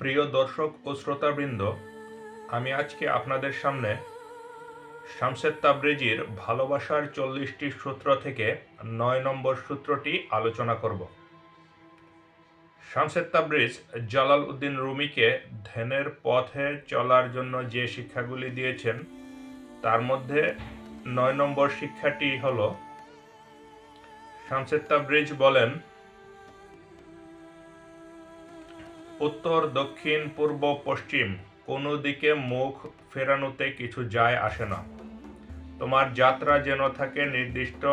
প্রিয় দর্শক ও শ্রোতাবৃন্দ, আমি আজকে আপনাদের সামনে শামসেদ তাবরেজির ভালোবাসার চল্লিশটি সূত্র থেকে নয় নম্বর সূত্রটি আলোচনা করব। শামসেদ তাবরিজ জালাল উদ্দিন রুমিকে ধ্যানের পথে চলার জন্য যে শিক্ষাগুলি দিয়েছেন, তার মধ্যে নয় নম্বর শিক্ষাটি হল, শামসেদ তাবরিজ বলেন উত্তর, দক্ষিণ, পূর্ব, পশ্চিম, কোনো দিকে মুখ ফেরানোতে কিছু যায় আসে না। তোমার যাত্রা যেন থাকে নির্দিষ্ট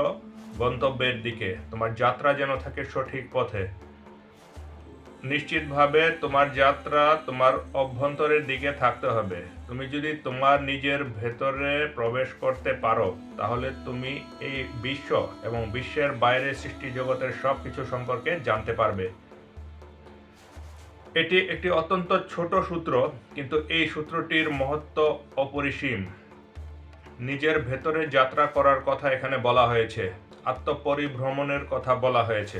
গন্তব্যের দিকে, তোমার যাত্রা যেন থাকে সঠিক পথে। নিশ্চিতভাবে তোমার যাত্রা তোমার অভ্যন্তরের দিকে থাকতে হবে। তুমি যদি তোমার নিজের ভেতরে প্রবেশ করতে পারো, তাহলে তুমি এই বিশ্ব এবং বিশ্বের বাইরে সৃষ্টি জগতের সব কিছু সম্পর্কে জানতে পারবে। এটি একটি অত্যন্ত ছোট সূত্র, কিন্তু এই সূত্রটির মহত্ব অপরিসীম। নিজের ভেতরে যাত্রা করার কথা এখানে বলা হয়েছে, আত্মপরিভ্রমণের কথা বলা হয়েছে।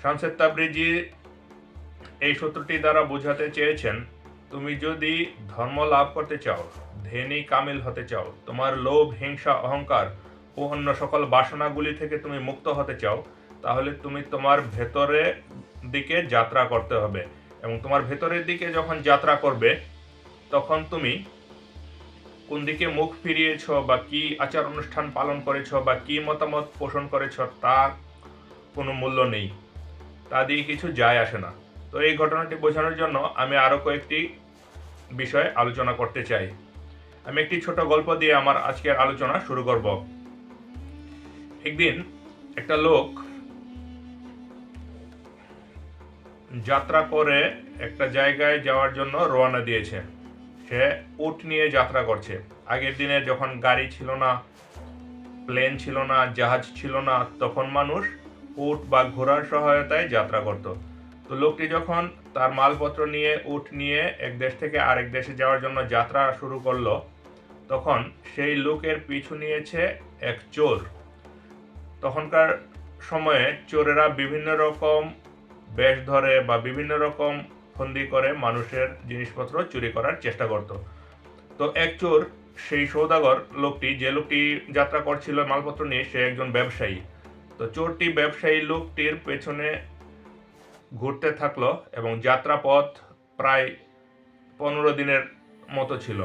শামসেদ তাবরিজি এই সূত্রটি দ্বারা বোঝাতে চেয়েছেন, তুমি যদি ধর্ম লাভ করতে চাও, ধেনি কামিল হতে চাও, তোমার লোভ, হিংসা, অহংকার ও অন্য সকল বাসনাগুলি থেকে তুমি মুক্ত হতে চাও, তাহলে তুমি তোমার ভেতরে দিকে যাত্রা করতে হবে এবং তোমার ভেতরের দিকে যখন যাত্রা করবে, তখন তুমি কোন দিকে মুখ ফিরিয়েছ বা কি আচার অনুষ্ঠান পালন করেছ বা কি মতামত পোষণ করেছ, তার কোনো মূল্য নেই। তা দিয়ে কিছু যায় আসে না। তো এই ঘটনাটি বোঝানোর জন্য আমি আরও কয়েকটি বিষয় আলোচনা করতে চাই। আমি একটি ছোট গল্প দিয়ে আমার আজকের আলোচনা শুরু করব। একদিন একটা লোক যাত্রা করে একটা জায়গায় যাওয়ার জন্য রওনা দিয়েছে। সে উট নিয়ে যাত্রা করছে। আগের দিনে যখন গাড়ি ছিল না, প্লেন ছিল না, জাহাজ ছিল না, তখন মানুষ উট বা ঘোড়ার সহায়তায় যাত্রা করত। তো লোকটি যখন তার মালপত্র নিয়ে, উট নিয়ে এক দেশ থেকে আরেক দেশে যাওয়ার জন্য যাত্রা শুরু করল, তখন সেই লোকের পিছু নিয়েছে এক চোর। তখনকার সময়ে চোরেরা বিভিন্ন রকম বেশ ধরে বা বিভিন্ন রকম ফন্দি করে মানুষের জিনিসপত্র চুরি করার চেষ্টা করত। তো এক চোর সেই সৌদাগর লোকটি, যে লোকটি যাত্রা করছিল মালপত্র নিয়ে, সে একজন ব্যবসায়ী। তো চোরটি ব্যবসায়ী লোকটির পেছনে ঘুরতে থাকল এবং যাত্রাপথ প্রায় পনেরো দিনের মতো ছিল।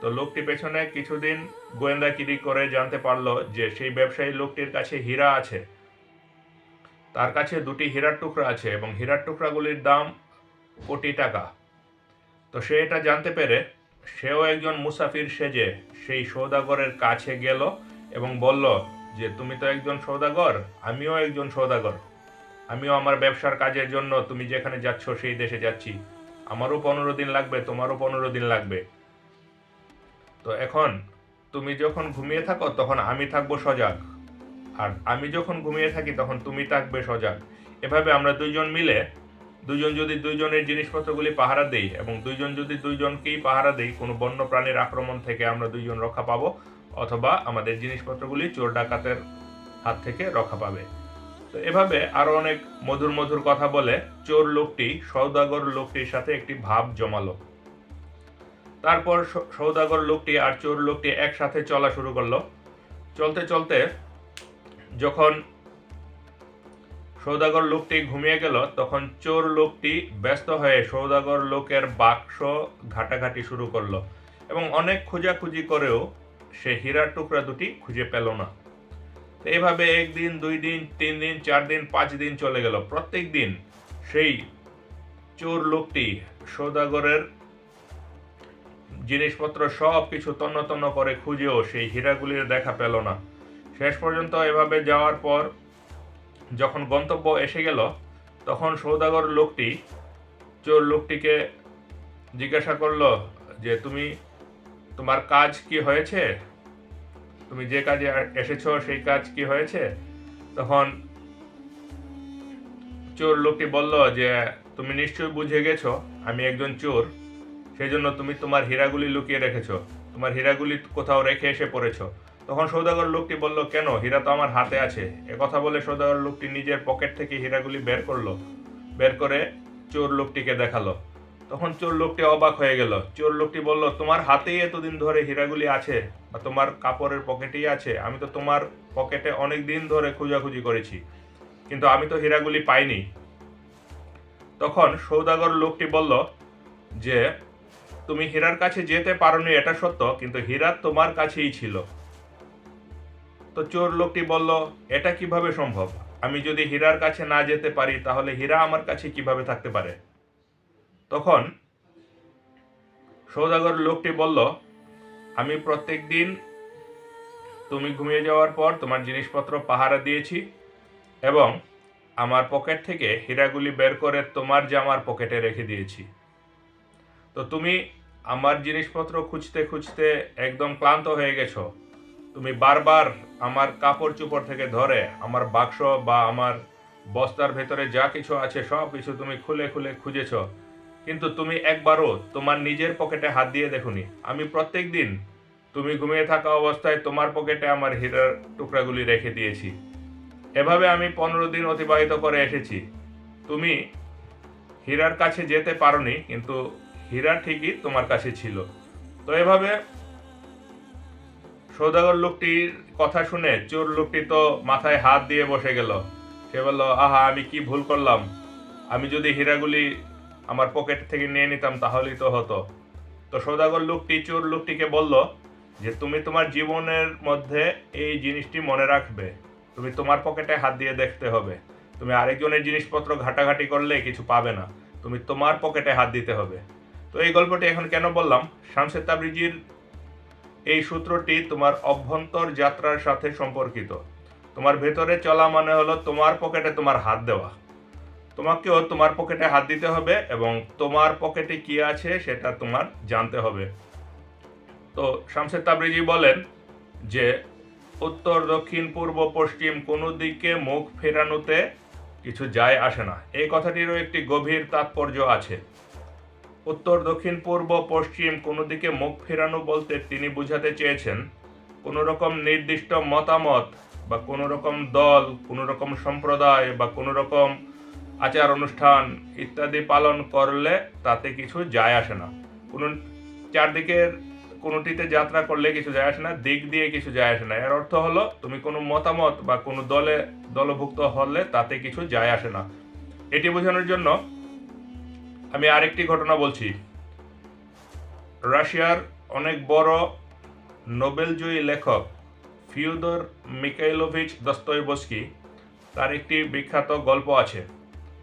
তো লোকটি পেছনে কিছুদিন গোয়েন্দাগিরি করে জানতে পারল যে সেই ব্যবসায়ী লোকটির কাছে হীরা আছে। তার কাছে দুটি হীরার টুকরা আছে এবং হীরার টুকরাগুলির দাম কোটি টাকা। তো সে এটা জানতে পেরে সেও একজন মুসাফির সেজে সেই সৌদাগরের কাছে গেল এবং বলল যে, তুমি তো একজন সৌদাগর, আমিও একজন সৌদাগর। আমিও আমার ব্যবসার কাজের জন্য তুমি যেখানে যাচ্ছ সেই দেশে যাচ্ছি। আমারও পনেরো দিন লাগবে, তোমারও পনেরো দিন লাগবে। তো এখন তুমি যখন ঘুমিয়ে থাকো, তখন আমি থাকব সজাগ। আর আমি যখন ঘুমিয়ে থাকি তখন তুমি থাকবে সজাগ। এভাবে আমরা দুইজন মিলে দুইজন যদি দুইজনের জিনিসপত্রগুলি পাহারা দেই এবং দুইজন যদি দুইজনকেই পাহারা দেই, কোনো বন্য প্রাণীর আক্রমণ থেকে আমরা দুইজন রক্ষা পাবো অথবা আমাদের জিনিসপত্রগুলি চোর ডাকাতের হাত থেকে রক্ষা পাবে। তো এভাবে আরও অনেক মধুর মধুর কথা বলে চোর লোকটি সৌদাগর লোকটির সাথে একটি ভাব জমালো। তারপর সৌদাগর লোকটি আর চোর লোকটি একসাথে চলা শুরু করল। চলতে চলতে যখন সৌদাগর লোকটি ঘুমিয়ে গেল, তখন চোর লোকটি ব্যস্ত হয়ে সৌদাগর লোকের বাক্স ঘাটাঘাটি শুরু করল এবং অনেক খোঁজাখুঁজি করেও সে হীরার টুকরা দুটি খুঁজে পেল না। এইভাবে একদিন, দুই দিন, তিন দিন, চার দিন, পাঁচ দিন চলে গেল। প্রত্যেক দিন সেই চোর লোকটি সৌদাগরের জিনিসপত্র সব কিছু তন্ন তন্ন করে খুঁজেও সেই হীরাগুলির দেখা পেল না। শেষ পর্যন্ত এভাবে যাওয়ার পর যখন গন্তব্য এসে গেল, তখন সৌদাগর লোকটি, চোর লোকটিকে জিজ্ঞাসা করল যে, তুমি, তোমার কাজ কি হয়েছে? তুমি যে কাজে এসেছ সেই কাজ কি হয়েছে? তখন চোর লোকটি বলল যে, তুমি নিশ্চয়ই বুঝে গেছো, আমি একজন চোর। সেই জন্য তুমি তোমার হীরাগুলি লুকিয়ে রেখেছো। তোমার হীরাগুলি কোথাও রেখে এসে পড়েছো। তখন সৌদাগর লোকটি বলল, কেন? হীরা তো আমার হাতে আছে। কথা বলে সৌদাগর লোকটি নিজের পকেট থেকে হীরাগুলি বের করল। বের করে চোর লোকটিকে দেখাল। তখন চোর লোকটি অবাক হয়ে গেল। চোর লোকটি বলল, তোমার হাতেই এতদিন ধরে হীরাগুলি আছে বা তোমার কাপড়ের পকেটেই আছে। আমি তো তোমার পকেটে অনেক দিন ধরে খোঁজাখুঁজি করেছি, কিন্তু আমি তো হীরাগুলি পাইনি। তখন সৌদাগর লোকটি বলল, যে, তুমি হীরার কাছে যেতে পারোনি, এটা সত্য, কিন্তু হীরা তোমার কাছেই ছিল। তো চোর লোকটি বলল, এটা কীভাবে সম্ভব? আমি যদি হীরার কাছে না যেতে পারি, তাহলে হীরা আমার কাছে কীভাবে থাকতে পারে? তখন সৌদাগর লোকটি বলল, আমি প্রত্যেক দিন তুমি ঘুমিয়ে যাওয়ার পর তোমার জিনিসপত্র পাহারা দিয়েছি এবং আমার পকেট থেকে হীরাগুলি বের করে তোমার জামার পকেটে রেখে দিয়েছি। তো তুমি আমার জিনিসপত্র খুঁজতে খুঁজতে একদম ক্লান্ত হয়ে গেছো। তুমি বারবার আমার কাপড় চোপড় থেকে ধরে, আমার বাক্স বা আমার বস্তার ভেতরে যা কিছু আছে, সব কিছু তুমি খুলে খুলে খুঁজেছ। কিন্তু তুমি একবারও তোমার নিজের পকেটে হাত দিয়ে দেখুনি। আমি প্রত্যেক দিন তুমি ঘুমিয়ে থাকা অবস্থায় তোমার পকেটে আমার হীরার টুকরাগুলি রেখে দিয়েছি। এভাবে আমি পনেরো দিন অতিবাহিত করে এসেছি। তুমি হীরার কাছে যেতে পারোনি, কিন্তু হীরা ঠিকই তোমার কাছে ছিল। তো এভাবে সৌদাগর লোকটির কথা শুনে চোর লোকটি তো মাথায় হাত দিয়ে বসে গেল। সে বলল, আহা, আমি কি ভুল করলাম? আমি যদি হীরাগুলি আমার পকেট থেকে নিয়ে নিতাম, তাহলেই তো হতো। তো সৌদাগর লোকটি, চোর লোকটিকে বলল, যে তুমি তোমার জীবনের মধ্যে এই জিনিসটি মনে রাখবে। তুমি তোমার পকেটে হাত দিয়ে দেখতে হবে। তুমি আরেকজনের জিনিসপত্র ঘাটাঘাটি করলে কিছু পাবে না। তুমি তোমার পকেটে হাত দিতে হবে। তো এই গল্পটি এখন কেন বললাম? শামসের তাবরিজির এই সূত্রটি তোমার অভ্যন্তর যাত্রার সাথে সম্পর্কিত। তোমার ভেতরে চলা মানে হলো তোমার পকেটে তোমার হাত দেওয়া। তোমাকেও তোমার পকেটে হাত দিতে হবে এবং তোমার পকেটে কি আছে সেটা তোমার জানতে হবে। তো শামসের তাবরিজি বলেন যে, উত্তর, দক্ষিণ, পূর্ব, পশ্চিম কোনো দিকে মুখ ফেরানোতে কিছু যায় আসে না। এই কথাটিরও একটি গভীর তাৎপর্য আছে। উত্তর, দক্ষিণ, পূর্ব, পশ্চিম, কোনো দিকে মুখ ফেরানো বলতে তিনি বুঝাতে চেয়েছেন, কোনো রকম নির্দিষ্ট মতামত বা কোনো রকম দল, কোনো রকম সম্প্রদায় বা কোনো রকম আচার অনুষ্ঠান ইত্যাদি পালন করলে তাতে কিছু যায় আসে না। কোনো চারদিকের কোনোটিতে যাত্রা করলে কিছু যায় আসে না, দিক দিয়ে কিছু যায় আসে না। এর অর্থ হলো, তুমি কোনো মতামত বা কোনো দলে দলভুক্ত হলে তাতে কিছু যায় আসে না। এটি বোঝানোর জন্য আমি আরেকটি ঘটনা বলছি। রাশিয়ার অনেক বড় নোবেলজয়ী লেখক ফিউদর মিকাইলোভিচ দস্তয়েভস্কি তার একটি বিখ্যাত গল্প আছে।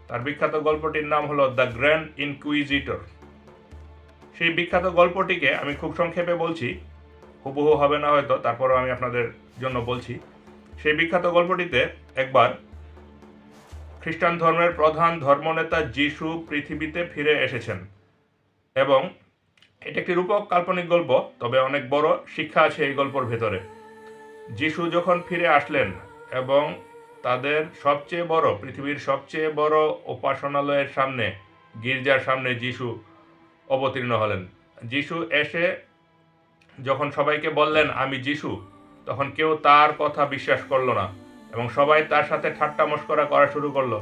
তার বিখ্যাত গল্পটির নাম হলো দ্য গ্র্যান্ড ইনকুইজিটর। সেই বিখ্যাত গল্পটিকে আমি খুব সংক্ষেপে বলছি, হুবহু হবে না হয়তো, তারপরও আমি আপনাদের জন্য বলছি। সেই বিখ্যাত গল্পটিতে একবার খ্রিস্টান ধর্মের প্রধান ধর্মনেতা যিশু পৃথিবীতে ফিরে এসেছেন। এবং এটা একটি রূপক কাল্পনিক গল্প, তবে অনেক বড় শিক্ষা আছে এই গল্পের ভেতরে। যিশু যখন ফিরে আসলেন এবং তাদের সবচেয়ে বড়, পৃথিবীর সবচেয়ে বড় উপাসনালয়ের সামনে, গির্জার সামনে যিশু অবতীর্ণ হলেন। যিশু এসে যখন সবাইকে বললেন, আমি যিশু, তখন কেউ তার কথা বিশ্বাস করল না। এবং সবাই তার সাথে ঠাট্টা মস্করা করা শুরু করল।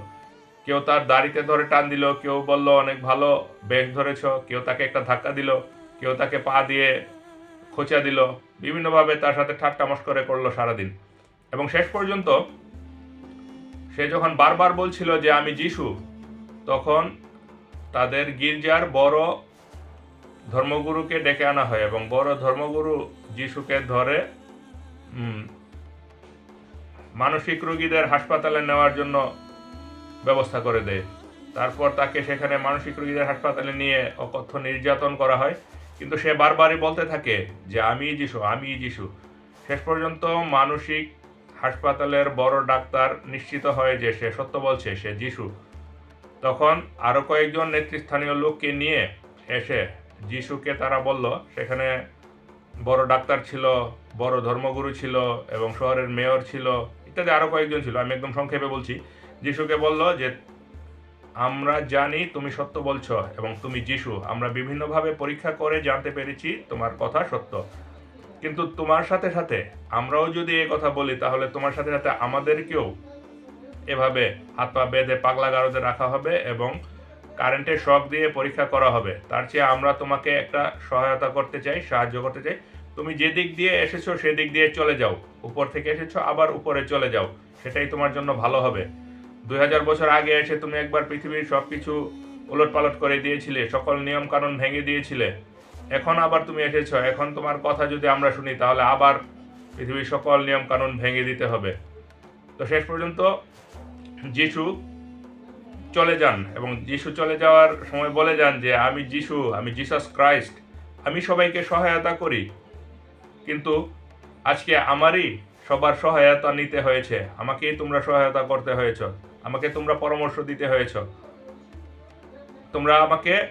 কেউ তার দাড়িতে ধরে টান দিল, কেউ বলল, অনেক ভালো, বেশ ধরেছ। কেউ তাকে একটা ধাক্কা দিল, কেউ তাকে পা দিয়ে খোঁচা দিল। বিভিন্নভাবে তার সাথে ঠাট্টা মস্করে করল সারাদিন। এবং শেষ পর্যন্ত সে যখন বারবার বলছিল যে আমি যিশু, তখন তাদের গির্জার বড় ধর্মগুরুকে ডেকে আনা হয় এবং বড় ধর্মগুরু যিশুকে ধরে মানসিক রোগীদের হাসপাতালে নেওয়ার জন্য ব্যবস্থা করে দেয়। তারপর তাকে সেখানে মানসিক রোগীদের হাসপাতালে নিয়ে অকথ্য নির্যাতন করা হয়। কিন্তু সে বারবারই বলতে থাকে যে, আমি যিশু আমি যিশু। শেষ পর্যন্ত মানসিক হাসপাতালের বড় ডাক্তার নিশ্চিত হয় যে, সে সত্য বলছে, সে যিশু। তখন আরও কয়েকজন নেতৃস্থানীয় লোককে নিয়ে এসে যিশুকে তারা বলল, সেখানে বড় ডাক্তার ছিল, বড় ধর্মগুরু ছিল এবং শহরের মেয়র ছিল ইত্যাদি আরও কয়েকজন ছিল, আমি একদম সংক্ষেপে বলছি। যিশুকে বলল যে, আমরা জানি তুমি সত্য বলছো এবং তুমি যিশু। আমরা বিভিন্নভাবে পরীক্ষা করে জানতে পেরেছি তোমার কথা সত্য। কিন্তু তোমার সাথে সাথে আমরাও যদি এই কথা বলি, তাহলে তোমার সাথে সাথে আমাদেরকেও এভাবে হাত পা বেঁধে পাগলা গারদে রাখা হবে এবং কারেন্টের শক দিয়ে পরীক্ষা করা হবে। তার চেয়ে আমরা তোমাকে একটা সহায়তা করতে চাই, সাহায্য করতে চাই। তুমি যে দিক দিয়ে এসেছ সেদিক দিয়ে চলে যাও। উপর থেকে এসেছ, আবার উপরে চলে যাও। সেটাই তোমার জন্য ভালো হবে। দুই হাজার বছর আগে এসে তুমি একবার পৃথিবীর সব কিছু উলট পালট করে দিয়েছিলে, সকল নিয়ম কানুন ভেঙে দিয়েছিলে। এখন আবার তুমি এসেছ। এখন তোমার কথা যদি আমরা শুনি, তাহলে আবার পৃথিবীর সকল নিয়ম কানুন ভেঙে দিতে হবে। তো শেষ পর্যন্ত যিশু চলে যান এবং যিশু চলে যাওয়ার সময় বলে যান যে, আমি যিশু, আমি জিসাস ক্রাইস্ট আমি সবাইকে সহায়তা করি। কিন্তু আজকে আমারই সবার সহায়তা নিতে হয়েছে। আমাকেই তোমরা সহায়তা করতে হয়েছ। আমাকে তোমরা পরামর্শ দিতে হয়েছ। তোমরা আমাকে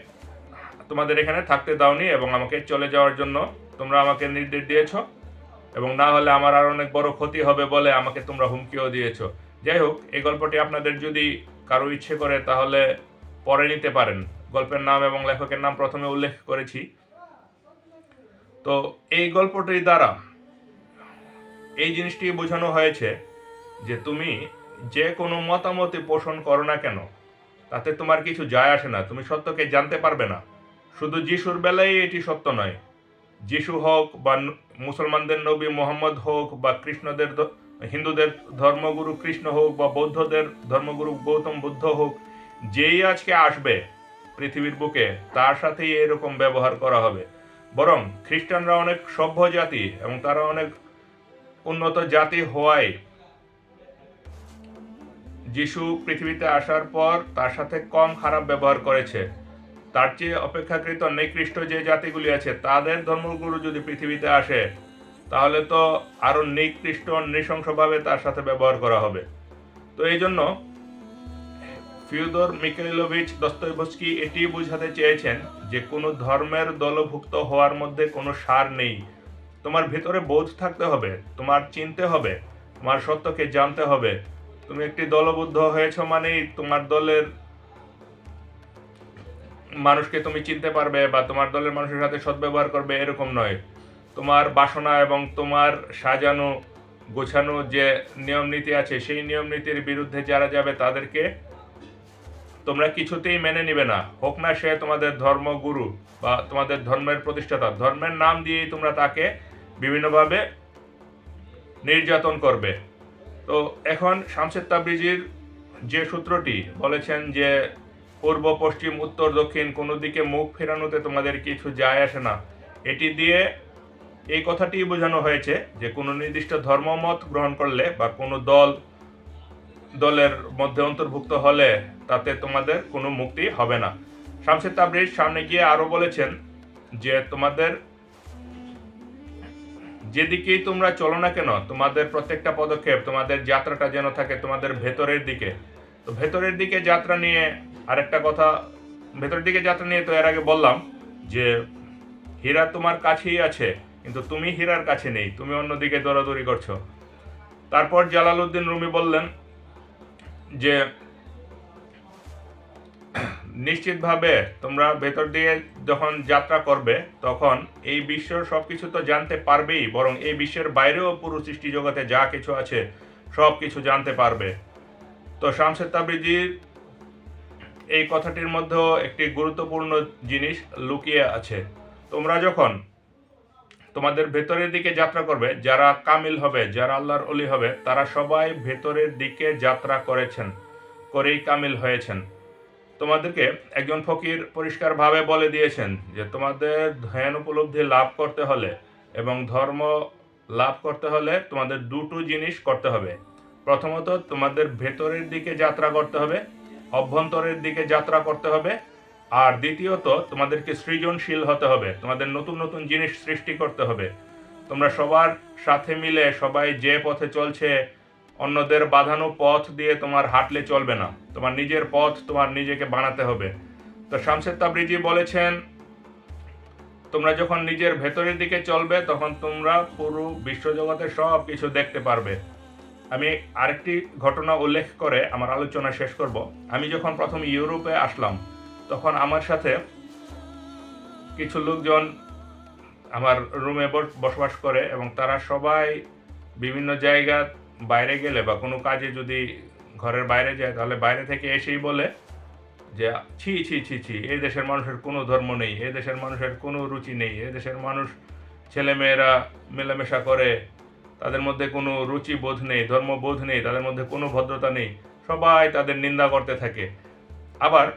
তোমাদের এখানে থাকতে দাওনি এবং আমাকে চলে যাওয়ার জন্য তোমরা আমাকে নির্দেশ দিয়েছ। এবং না হলে আমার আর অনেক বড় ক্ষতি হবে বলে আমাকে তোমরা হুমকিও দিয়েছ। যাই হোক, এই গল্পটি আপনাদের যদি কারও ইচ্ছে করে তাহলে পরে নিতে পারেন। গল্পের নাম এবং লেখকের নাম প্রথমে উল্লেখ করেছি। তো এই গল্পটির দ্বারা এই জিনিসটি বোঝানো হয়েছে যে তুমি যে কোনো মতামতে পোষণ করো না কেন, তাতে তোমার কিছু যায় আসে না, তুমি সত্যকে জানতে পারবে না। শুধু যিশুর বেলায় এটি সত্য নয়। যিশু হোক বা মুসলমানদের নবী মোহাম্মদ হোক বা কৃষ্ণদের হিন্দুদের ধর্মগুরু কৃষ্ণ হোক বা বৌদ্ধদের ধর্মগুরু গৌতম বুদ্ধ হোক, যেই আজকে আসবে পৃথিবীর বুকে, তার সাথেই এরকম ব্যবহার করা হবে। বরং খ্রিস্টানরা অনেক সভ্য জাতি এবং তারা অনেক উন্নত জাতি হওয়ায় যিশু পৃথিবীতে আসার পর তার সাথে কম খারাপ ব্যবহার করেছে। তার চেয়ে অপেক্ষাকৃত নিকৃষ্ট যে জাতিগুলি আছে, তাদের ধর্মগুরু যদি পৃথিবীতে আসে, তাহলে তো আরও নিকৃষ্ট নৃশংসভাবে তার সাথে ব্যবহার করা হবে। তো এই জন্য ফিউদর মিকেলিলোভিচ দস্তইভস্কি এটি বোঝাতে চেয়েছেন যে কোনো ধর্মের দলভুক্ত হওয়ার মধ্যে কোনো সার নেই। তোমার ভিতরে বোধ থাকতে হবে, তোমার চিনতে হবে, তোমার সত্যকে জানতে হবে। তুমি একটি দলবদ্ধ হয়েছো মানেই তোমার দলের মানুষকে তুমি চিনতে পারবে বা তোমার দলের মানুষের সাথে সদ্ব্যবহার করবে এরকম নয়। তোমার বাসনা এবং তোমার সাজানো, গোছানো যে নিয়ম নীতি আছে, সেই নিয়ম নীতির বিরুদ্ধে যারা যাবে তাদেরকে তোমরা কিছুতেই মেনে নিবে না। হোক না সে তোমাদের ধর্মগুরু বা তোমাদের ধর্মের প্রতিষ্ঠাতা। ধর্মের নাম দিয়েই তোমরা তাকে বিভিন্নভাবে নির্যাতন করবে। তো এখন শামসেদ তাবরিজির যে সূত্রটি বলেছেন যে পূর্ব, পশ্চিম, উত্তর, দক্ষিণ, কোনো দিকে মুখ ফেরানোতে তোমাদের কিছু যায় আসে না। এটি দিয়ে এই কথাটি বোঝানো হয়েছে যে কোনো নির্দিষ্ট ধর্মমত গ্রহণ করলে বা কোনো দল, দলের মধ্যে অন্তর্ভুক্ত হলে তাতে তোমাদের কোনো মুক্তি হবে না। শামসেদ তাবরিজ সামনে গিয়ে আরও বলেছেন যে, তোমাদের যেদিকেই তোমরা চলো না কেন, তোমাদের প্রত্যেকটা পদক্ষেপ, তোমাদের যাত্রাটা যেন থাকে তোমাদের ভেতরের দিকে। তো ভেতরের দিকে যাত্রা নিয়ে আরেকটা কথা, ভেতরের দিকে যাত্রা নিয়ে তো এর আগে বললাম যে, হীরা তোমার কাছেই আছে, কিন্তু তুমি হীরার কাছে নেই, তুমি অন্যদিকে দৌড়াদৌড়ি করছ। তারপর জালালউদ্দিন রুমি বললেন যে নিশ্চিতভাবে তোমরা ভেতর দিয়ে যখন যাত্রা করবে, তখন এই বিশ্বের সব কিছু তো জানতে পারবেই, বরং এই বিশ্বের বাইরেও পুরো সৃষ্টি জগতে যা কিছু আছে সব কিছু জানতে পারবে। তো শামসেদ তাবরিজির এই কথাটির মধ্যেও একটি গুরুত্বপূর্ণ জিনিস লুকিয়ে আছে। তোমরা যখন তোমাদের ভেতরের দিকে যাত্রা করবে, যারা কামিল হবে, যারা আল্লাহর অলি হবে, তারা সবাই ভেতরের দিকে যাত্রা করেছেন, করেই কামিল হয়েছেন। তোমাদেরকে একজন ফকির পরিষ্কারভাবে বলে দিয়েছেন যে তোমাদের ধ্যান উপলব্ধি লাভ করতে হলে এবং ধর্ম লাভ করতে হলে তোমাদের দুটো জিনিস করতে হবে। প্রথমত তোমাদের ভেতরের দিকে যাত্রা করতে হবে, অভ্যন্তরের দিকে যাত্রা করতে হবে, আর দ্বিতীয়ত তোমাদেরকে সৃজনশীল হতে হবে, তোমাদের নতুন নতুন জিনিস সৃষ্টি করতে হবে। তোমরা সবার সাথে মিলে সবাই যে পথে চলছে অন্যদের বাঁধানো পথ দিয়ে তোমার হাঁটলে চলবে না। তোমার নিজের পথ তোমার নিজেকে বানাতে হবে। তো শামসেদ তাবরিজি বলেছেন, তোমরা যখন নিজের ভেতরের দিকে চলবে, তখন তোমরা পুরো বিশ্বজগতের সব কিছু দেখতে পারবে। আমি আরেকটি ঘটনা উল্লেখ করে আমার আলোচনা শেষ করব। আমি যখন প্রথম ইউরোপে আসলাম, তখন আমার সাথে কিছু লোকজন আমার রুমে বসবাস করে এবং তারা সবাই বিভিন্ন জায়গা বাইরে গেলে বা কোনো কাজে যদি ঘরের বাইরে যায়, তাহলে বাইরে থেকে এসেই বলে যে, ছি ছি ছি ছি, এই দেশের মানুষের কোনো ধর্ম নেই এ দেশের মানুষের কোনো রুচি নেই এ দেশের মানুষ ছেলেমেয়েরা মেলামেশা করে, তাদের মধ্যে কোনো রুচি বোধ নেই ধর্মবোধ নেই, তাদের মধ্যে কোনো ভদ্রতা নেই, সবাই তাদের নিন্দা করতে থাকে। আবার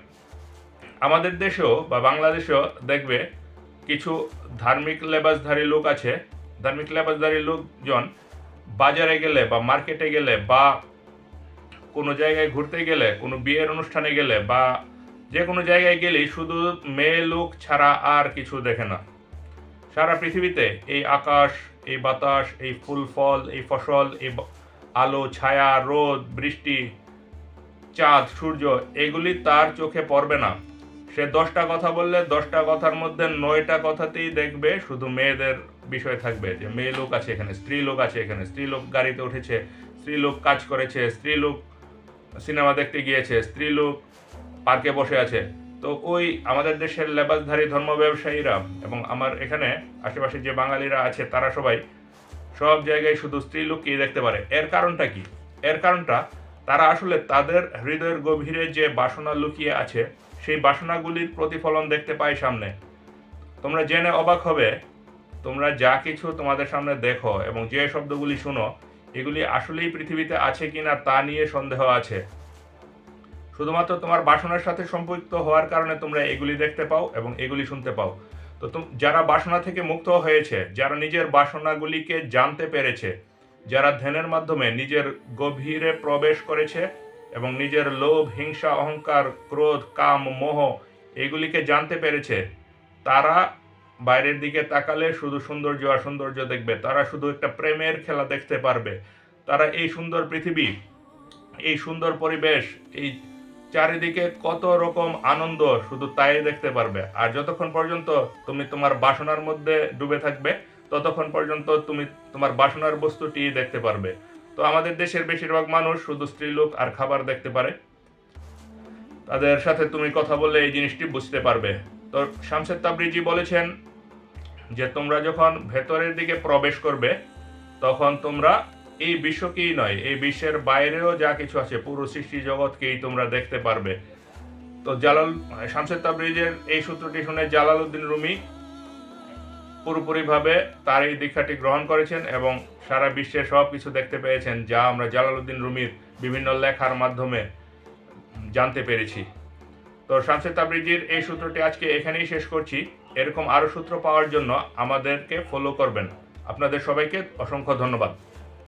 আমাদের দেশেও বা বাংলাদেশেও দেখবে কিছু ধার্মিক লেবাসধারী লোক আছে, ধার্মিক লেবাসধারী লোকজন বাজারে গেলে বা মার্কেটে গেলে বা কোনো জায়গায় ঘুরতে গেলে, কোনো বিয়ের অনুষ্ঠানে গেলে বা যে কোনো জায়গায় গেলেই শুধু মেয়ে লোক ছাড়া আর কিছু দেখে না। সারা পৃথিবীতে এই আকাশ, এই বাতাস, এই ফুল, ফল, এই ফসল, এই আলো, ছায়া, রোদ, বৃষ্টি, চাঁদ, সূর্য, এগুলি তার চোখে পড়বে না। সে দশটা কথা বললে দশটা কথার মধ্যে নয়টা কথাতেই দেখবে শুধু মেয়েদের বিষয় থাকবে যে মেয়ে লোক আছে এখানে, স্ত্রী লোক আছে এখানে, স্ত্রী লোক গাড়িতে উঠেছে, স্ত্রী লোক কাজ করেছে, স্ত্রী লোক সিনেমা দেখতে গিয়েছে, স্ত্রী লোক পার্কে বসে আছে। তো ওই আমাদের দেশের লেবাসধারী ধর্ম ব্যবসায়ীরা এবং আমার এখানে আশেপাশে যে বাঙালিরা আছে তারা সবাই সব জায়গায় শুধু স্ত্রী লোককেই দেখতে পারে। এর কারণটা কি? এর কারণটা তারা আসলে তাদের হৃদয়ের গভীরে যে বাসনা লুকিয়ে আছে, সেই বাসনাগুলির প্রতিফলন দেখতে পায় সামনে। তোমরা জেনে অবাক হবে তোমরা যা কিছু তোমাদের সামনে দেখো এবং যে শব্দগুলি শুনো, এগুলি আসলেই পৃথিবীতে আছে কি না তা নিয়ে সন্দেহ আছে। শুধুমাত্র তোমার বাসনার সাথে সম্পৃক্ত হওয়ার কারণে তোমরা এগুলি দেখতে পাও এবং এগুলি শুনতে পাও। তো যারা বাসনা থেকে মুক্ত হয়েছে, যারা নিজের বাসনাগুলিকে জানতে পেরেছে, যারা ধ্যানের মাধ্যমে নিজের গভীরে প্রবেশ করেছে এবং নিজের লোভ, হিংসা, অহংকার, ক্রোধ, কাম, মোহ এগুলিকে জানতে পেরেছে, তারা বাইরের দিকে তাকালে শুধু সৌন্দর্য আর সৌন্দর্য দেখবে। তারা শুধু একটা প্রেমের খেলা দেখতে পারবে। তারা এই সুন্দর পৃথিবী, এই সুন্দর পরিবেশ, এই চারিদিকে কত রকম আনন্দ শুধু তাই দেখতে পারবে। আর যতক্ষণ পর্যন্ত তুমি তোমার বাসনার মধ্যে ডুবে থাকবে, ততক্ষণ পর্যন্ত তুমি তোমার বাসনার বস্তুটি দেখতে পারবে। তো আমাদের দেশের বেশিরভাগ মানুষ শুধু স্ত্রীলোক আর খাবার দেখতে পারে। তাদের সাথে তুমি কথা বললে এই জিনিসটি বুঝতে পারবে। তো শামসেদ তাবরিজি বলেছেন যে তোমরা যখন ভেতরের দিকে প্রবেশ করবে, তখন তোমরা এই বিশ্বকেই নয়, এই বিশ্বের বাইরেও যা কিছু আছে, পুরো সৃষ্টি জগৎকেই তোমরা দেখতে পারবে। তো জালাল, শামসেদ তাবরিজের এই সূত্রটি শুনে জালালউদ্দিন রুমি পুরোপুরিভাবে তার এই দীক্ষাটি গ্রহণ করেছেন এবং সারা বিশ্বে সব কিছু দেখতে পেয়েছেন, যা আমরা জালালউদ্দিন রুমির বিভিন্ন লেখার মাধ্যমে জানতে পেরেছি। তো শামসেদ তাবরিজির এই সূত্রটি আজকে এখানেই শেষ করছি। এরকম আরও সূত্র পাওয়ার জন্য আমাদেরকে ফলো করবেন। আপনাদের সবাইকে অসংখ্য ধন্যবাদ।